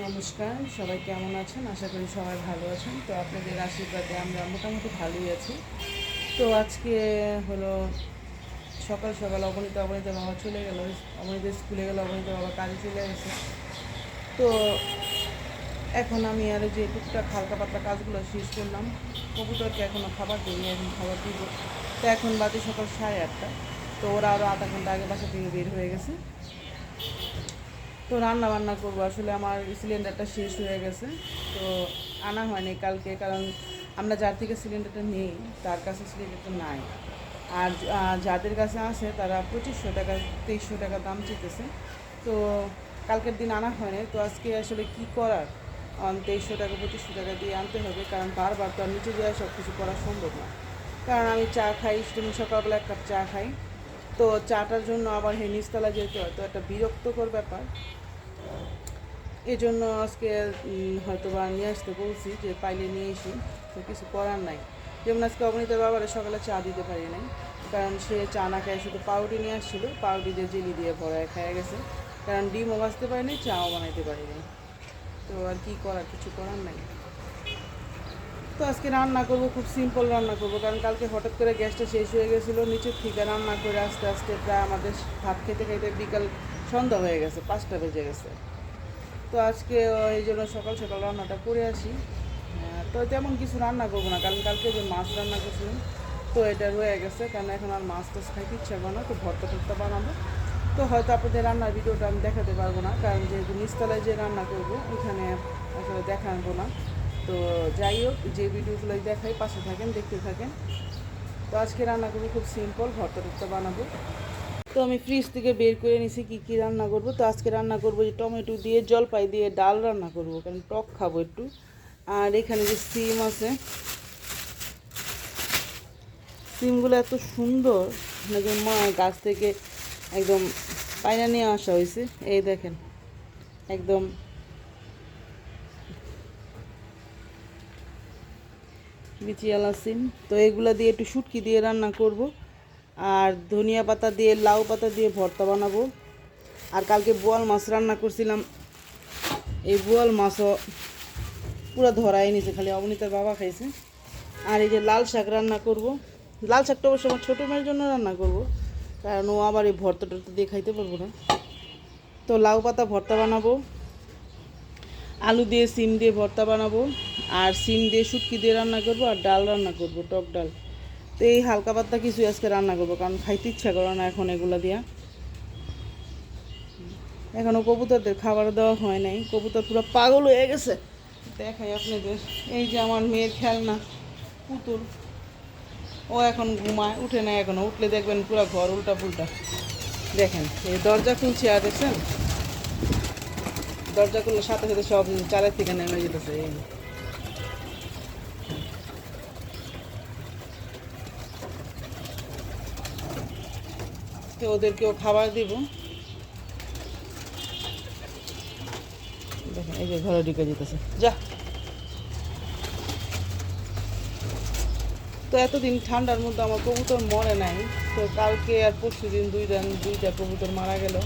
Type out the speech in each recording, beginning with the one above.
নমস্কার, সবাই কেমন আছেন? আশা করি সবাই ভালো আছেন। তো আপনাদের আশীর্বাদে আমরা মোটামুটি ভালোই আছি। তো আজকে হলো সকাল সকাল অবনীত অবনীত বাবা চলে গেল অবনীত স্কুলে গেল অবনীত বাবা কাজে চলে গেছে তো এখন আমি আর যে টুকটাক হালকা পাতলা কাজগুলো শেষ করলাম। কবুতরকে এখনও খাবার দিইনি, এখন খাবার দিব। তো এখন বাজে সকাল সাড়ে আটটা। তো ওরা আরও আধা ঘণ্টা আগে বাসা থেকে বের হয়ে গেছে। তো রান্না বান্না করব। আসলে আমার সিলিন্ডারটা শেষ হয়ে গেছে। তো আনা হয়নি কালকে, কারণ আমরা যার থেকে সিলিন্ডারটা নেই, তার কাছে সিলিন্ডারটা নাই। আর যাদের কাছে আছে, তারা পঁচিশশো টাকা, তেইশশো টাকা দাম চেতেছে তো কালকের দিন আনা হয়নি। তো আজকে আসলে কি করার? তেইশশো টাকা, পঁচিশশো টাকা দিয়ে আনতে হবে, কারণ বারবার তো আর নিচে যাওয়া সব কিছু করা সম্ভব না। কারণ আমি চা খাই সকালবেলা এক কাপ চা খাই। তো চাটার জন্য আবার হে নিচতলা যেতে হয়। তো একটা বিরক্তকর ব্যাপার। এই জন্য আজকে হয়তো বা নিয়ে আসতে বলছি যে পাইলে নিয়ে এসি, তো কিছু করার নাই। যেমন আজকে অবনীতার বাবারে সকালে চা দিতে পারি নাই, কারণ সে চা না খায় শুধু পাউরুটি নিয়ে আসছিল, পাউরুটি দিয়ে জেলি দিয়ে ভরায় খায় গেছে। কারণ ডিমও ভাজতে পারি নাই, চাও বানাইতে পারি নাই। তো আর কি করার, কিছু করার নাই। তো আজকে রান্না করব, খুব সিম্পল রান্না করব, কারণ কালকে হঠাৎ করে গ্যাসটা শেষ হয়ে গেছিল, নিচের থেকে রান্না করে আস্তে আস্তে প্রায় আমাদের ভাত খেতে খেতে বিকাল সন্ধ্যা হয়ে গেছে, পাঁচটা বেজে গেছে। তো আজকে এই জন্য সকাল সকাল রান্নাটা করে আসি। তো তেমন কিছু রান্না করব না, কারণ কালকে যে মাছ রান্না করছিলাম, তো এটা রয়ে গেছে, কারণ এখন আর মাছ টাছ খাইতে ইচ্ছা করে না, তো ভর্তা টর্তা বানাবো। তো হয়তো আপনাদের রান্নার ভিডিওটা আমি দেখাতে পারব না, কারণ যেহেতু নিচতলায় যে রান্না করব, ওইখানে আসলে দেখাবো না। তো যাই হোক, যে ভিডিওগুলোই দেখাই, পাশে থাকেন, দেখতে থাকেন। তো আজকে রান্না করব খুব সিম্পল ভর্তা টর্তা বানাবো। তো আমি ফ্রিজ থেকে বের করে নিছি, কী কী রান্না করব? তো আজকে রান্না করব যে টমেটো দিয়ে, জলপাই দিয়ে ডাল রান্না করব, কারণ টক খাব একটু। আর এখানে যে সিম আছে, সিমগুলো এত সুন্দর একদম মা, গাছ থেকে একদম পায়রা নিয়ে আসা হয়েছে। এই দেখেন, একদম বিচিয়ালা সিম। তো এগুলা দিয়ে একটু শুটকি দিয়ে রান্না করব। আর ধনিয়া পাতা দিয়ে, লাউ পাতা দিয়ে ভর্তা বানাবো। আর কালকে বোয়াল মাছ রান্না করছিলাম। এই বোয়াল মাছও পুরো ধরাই নিছে, খালি অবনীতার বাবা খাইছে। আর এই যে লাল শাক রান্না করব। লাল শাকটা অবশ্য আমার ছোটো মেয়ের জন্য রান্না করব। কারণ ও আবার এই ভর্তা টর্তা দিয়ে খাইতে পারব না। তো লাউ পাতা ভর্তা বানাবো। আলু দিয়ে, সিম দিয়ে ভর্তা বানাবো। আর সিম দিয়ে শুটকি দিয়ে রান্না করব। আর ডাল রান্না করব, টক ডাল। তো এই হালকা পাতলা কিছু আজকে রান্না করব, কারণ খাইতে ইচ্ছা করে না এখন এগুলো দিয়া। এখনও কবুতরদের খাবার দেওয়া হয় নাই, কবুতর পুরো পাগল হয়ে গেছে। দেখাই আপনাদের, এই যে আমার মেয়ের খেলনা, পুতুল। ও এখন ঘুমায়, উঠে না এখনও, উঠলে দেখবেন পুরো ঘর উল্টা পুল্টা দেখেন, এই দরজা খুলছি আর দেখছেন? দরজা খুললে সাথে সাথে সব চালের থেকে নেমে যেতেছে, এই। তো ওদেরকেও খাবার দিব। দেখেন, এই যে ঘরে ঢুকে যেতেছে। যা। তো এতদিন ঠান্ডার মধ্যে আমার কবুতর মরে নাই। তো কালকে আর পরশু দিন দুই দুইটা দুইটা কবুতর মারা গেল।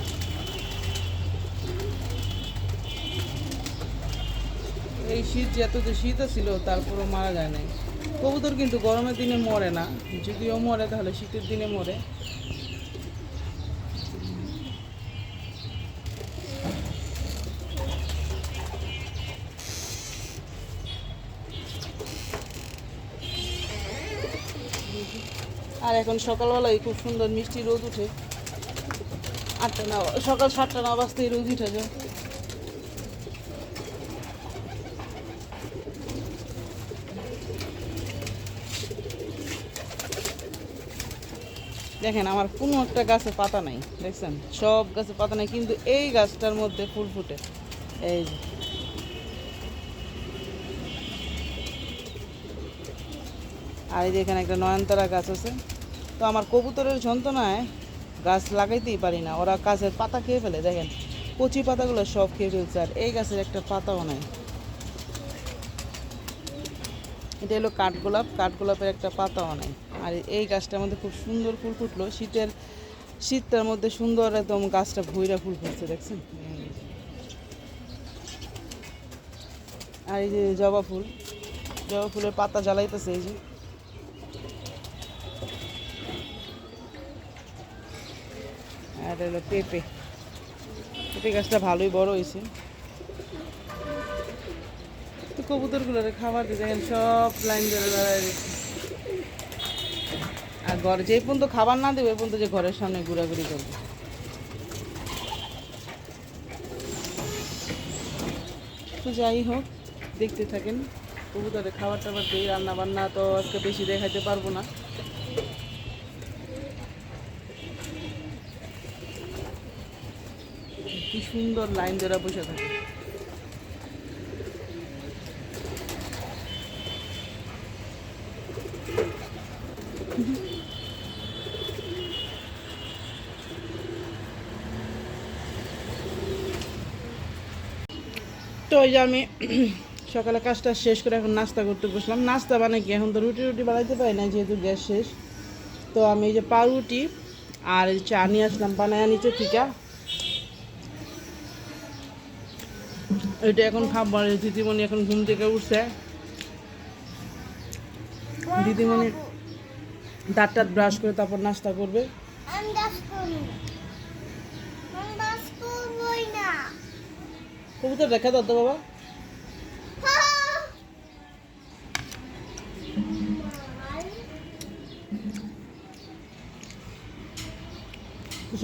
এই শীত যে এত যে শীত ছিল তারপরও মারা যায় নাই। কবুতর কিন্তু গরমের দিনে মরে না। যদিও মরে, তাহলে শীতের দিনে মরে। আর এখন সকালবেলায় খুব সুন্দর মিষ্টি রোদ উঠে। আটটা না সকাল সাতটা না বাজতেই রোদ উঠে যায়। দেখেন, আমার কোনো একটা গাছে পাতা নাই, দেখছেন? সব গাছে পাতা নাই, কিন্তু এই গাছটার মধ্যে ফুল ফুটে। এই যে। আর এই যে এখানে একটা নয়নতারা গাছ আছে। তো আমার কবুতরের যন্ত্রণায় গাছ লাগাইতেই পারি না। ওরা গাছের পাতা খেয়ে ফেলে, দেখেন। কচি পাতাগুলো সব খেয়ে ফেলছে, আর এই গাছের একটা পাতাও নাই। এটা হলো কাঠগোলাপ, কাঠগোলাপের একটা পাতাও নাই। আর এই গাছটার মধ্যে খুব সুন্দর ফুল ফুটলো। শীতের, শীতটার মধ্যে সুন্দর একদম গাছটা ভুইরা ফুল ফুটছে, দেখছেন? আর এই যে জবা ফুল, জবা ফুলের পাতা জ্বালাইতেছে এই যে। আর হলো পেঁপে। পেঁপে গাছটা ভালোই বড় হয়েছে। তো কবুতরগুলোরে খাবার দিয়ে দেখেন, সব লাইন ধরে দাঁড়ায় আর ঘরে যে পর্যন্ত খাবার না দেবে ওই পর্যন্ত যে ঘরের সামনে ঘোরাঘুরি করবে। তো যাই হোক, দেখতে থাকেন কবুতরে খাবার টাবার দিই রান্না বান্না তো আজকে বেশি দেখাতে পারব না। কি সুন্দর লাইন ধরে বসে থাকে। তো ওই যে আমি সকালে কাজটা শেষ করে এখন নাস্তা করতে বসলাম। নাস্তা বানাই কি? এখন তো রুটি রুটি বানাইতে পারি না যেহেতু গ্যাস শেষ। তো আমি এই যে পাউরুটি আর চা নিয়ে আসলাম, বানায় নিচে থেকে এটা এখন খাব আর দিদিমণি এখন ঘুম থেকে উঠছে। দিদিমণি দাঁত টাত ব্রাশ করে তারপর নাস্তা করবে। কবুতর রেখে দাও বাবা।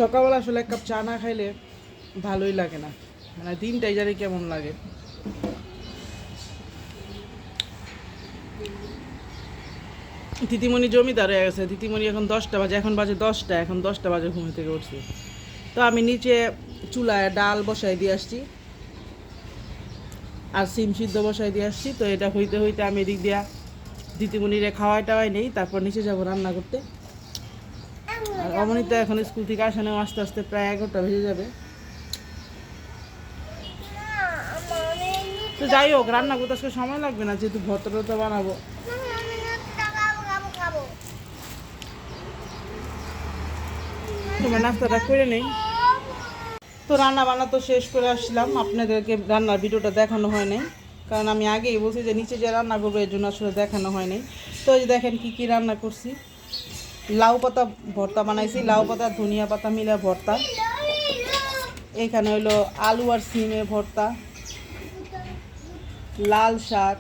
সকালবেলা আসলে এক কাপ চা না খাইলে ভালোই লাগে না। মানে দিনটাই জানি কেমন লাগে? তিতিমণি জমিদার হয়ে গেছে। তিতিমণি এখন দশটা বাজে, এখন বাজে দশটা, এখন দশটা বাজে ঘুম থেকে উঠছি। তো আমি নিচে চুলায় ডাল বসাই দিয়ে আসছি। আর সিম সিদ্ধ বসাই দিয়ে আসছি। তো এটা হইতে হইতে আমি এদিক দিয়া দিদিমণিরে খাওয়াই টাওয়াই নেই, তারপর নিচে যাব রান্না করতে। আর অমনিতা এখন স্কুল থেকে আসে আস্তে আস্তে প্রায় এগারোটা বেজে যাবে। তো যাই হোক, রান্না করতে আজকে সময় লাগবে না, যেহেতু ভর্তা বানাবো। তোমার নাস্তাটা করে নেই। তো রান্না বান্না তো শেষ করে আসলাম। আপনাদেরকে রান্নার ভিডিওটা দেখানো হয় নাই। কারণ আমি আগেই বলছি যে নিচে যে রান্না করব, এর জন্য আসলে দেখানো হয় নাই। তো এই যে দেখেন কি কি রান্না করছি। লাউ পাতা ভর্তা বানাইছি। লাউ পাতা, ধনিয়া পাতা মিলে ভর্তা। এখানে হলো আলু আর সিমের ভর্তা। লাল শাক।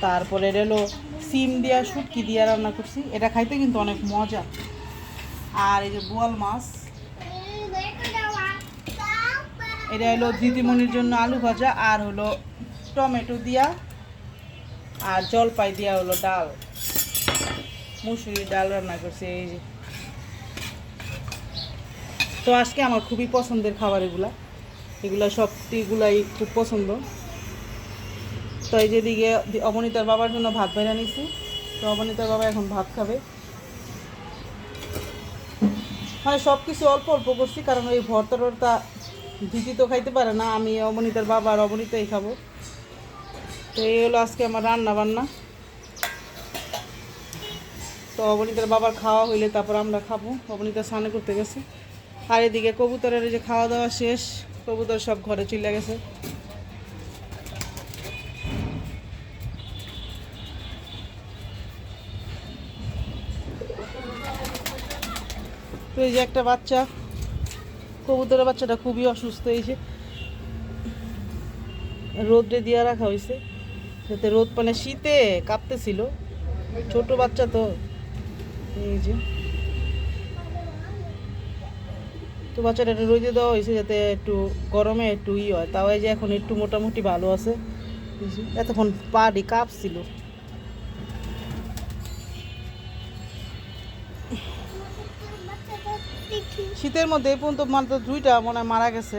তারপরে এটা হলো সিম দিয়া, শুটকি দিয়া রান্না করছি। এটা খাইতে কিন্তু অনেক মজা। আর এই যে বোয়াল মাছ। এটা হলো দিদিমণির জন্য আলু ভাজা আর হলো টমেটো দিয়া আর জলপাই দিয়া হলো ডাল। মুসুরি ডাল রান্না করছে, এই যে। তো আজকে আমার খুবই পছন্দের খাবার এগুলা। এগুলা সবটিগুলাই খুব পছন্দ। তো এই যেদিকে অবনীতার বাবার জন্য ভাত বেড়ে নিছি। তো অবনীতার বাবা এখন ভাত খাবে। মানে সব কিছু অল্প অল্প করছি, কারণ ওই ভর্তা টর্তা দিদি তো খাইতে পারে না, আমি অবনীতার বাবা আর অবনীতাই খাব। তো এই হলো আজকে আমার রান্না বান্না। তো অবনীতার বাবার খাওয়া হইলে তারপর আমরা খাব। অবনীতা স্নানে করতে গেছে। আর এদিকে কবুতরের এই যে খাওয়া দাওয়া শেষ, কবুতর সব ঘরে চলে গেছে। তো এই যে একটা বাচ্চা, কবুতরের বাচ্চাটা খুবই অসুস্থ হয়েছে রোদে দিয়ে রাখা হয়েছে। যাতে রোদ মানে শীতে কাঁপতেছিল। ছোট বাচ্চা তো, এই যে তো বাচ্চাটা একটু রোদে দেওয়া হয়েছে যাতে একটু গরমে একটু ই হয়। তাও এই যে এখন একটু মোটামুটি ভালো আছে। এতক্ষণ পাড়ি কাঁপছিল। শীতের মধ্যে এই পর্যন্ত মাত্র দুইটা মনে হয় মারা গেছে।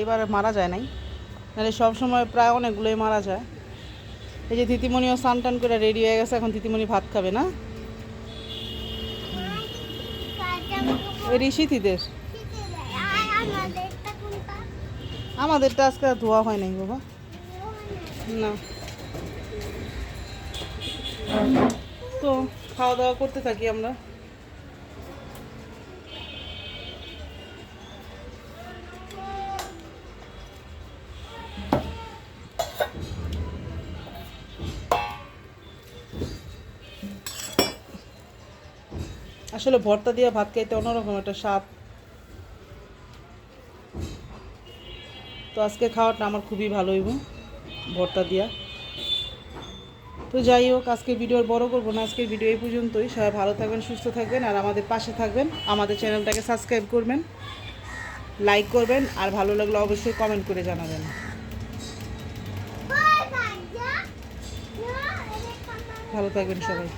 এবারে মারা যায় নাই। নাহলে সবসময় প্রায় অনেকগুলোই মারা যায়। এই যে তিতিমণিও স্নান টান করে রেডি হয়ে গেছে এখন তিতিমণি ভাত খাবে না? ঋষিতিদের আমাদেরটা আজকে ধোয়া হয় নাই বাবা। না। তো, খাওয়া দাওয়া করতে থাকি আমরা। আসলে ভর্তা দিয়ে ভাত খাইতে অন্যরকম একটা স্বাদ। তো আজকে খাওয়াটা আমার খুবই ভালো হইব ভর্তা দিয়া। তো যাই হোক আজকের ভিডিও আর বড় করব না। আজকের ভিডিও এই পর্যন্তই। সবাই ভালো থাকবেন সুস্থ থাকবেন আর আমাদের পাশে থাকবেন। আমাদের চ্যানেলটাকে সাবস্ক্রাইব করবেন লাইক করবেন আর ভালো লাগলে অবশ্যই কমেন্ট করে জানাবেন। ভালো থাকবেন সবাই।